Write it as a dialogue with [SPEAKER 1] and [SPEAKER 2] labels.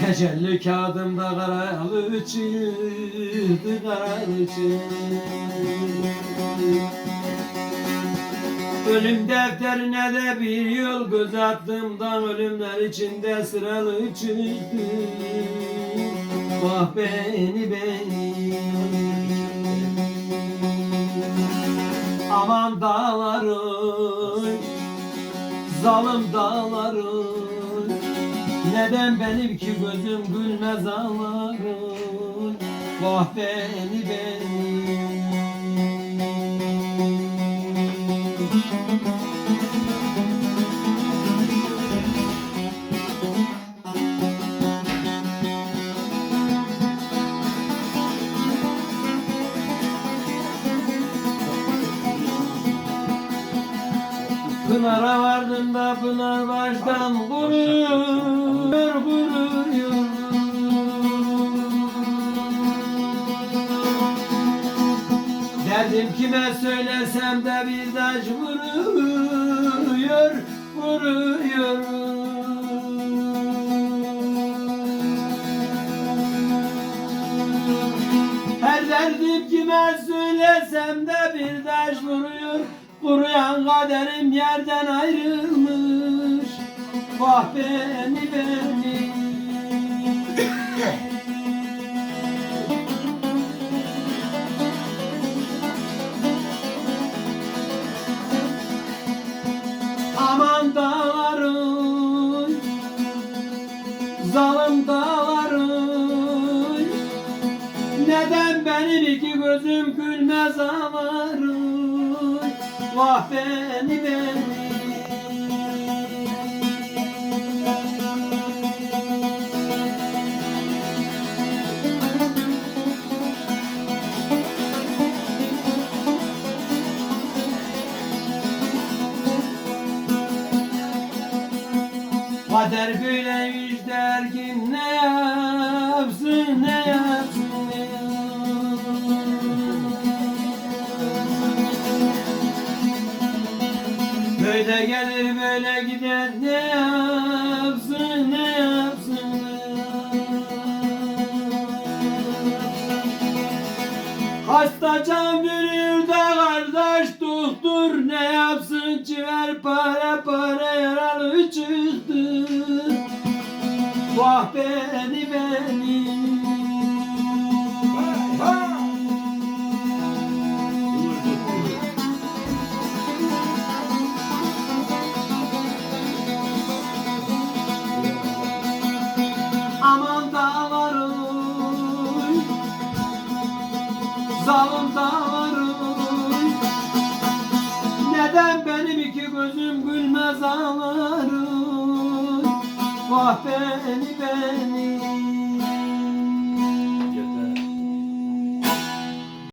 [SPEAKER 1] Tecelli kağıdımda karalı çıktı karalı Ölüm defterine de bir yol göz attığımdan ölümler içinde sıralı çıktı Vah beni beni Aman dağlarım Zalim dağlarım Neden benim ki gözüm gülmez ağlarım Vah beni beni Pınar'a vardım da Pınar baştan vuruyor, vuruyor. Derdim kime söylesem de bir taş vuruyor, vuruyor. Her derdim kime söylesem de bir taş vuruyor Kuruyan kaderim yerden ayrılmış. Vah beni beni Aman dağlarım Zalim dağlarım. Neden benim iki gözüm gülmez ağlarım Vah beni beni. Kader böyleymiş der kim ne Böyle gelir böyle gider ne yapsın ne yapsın. Hasta can veriyor da kardeş doktor ne yapsın? Çiver para para yaralı çıktı. Vah beni Zalim dağlarım Neden benim iki gözüm gülmez ağlarım Vah beni beni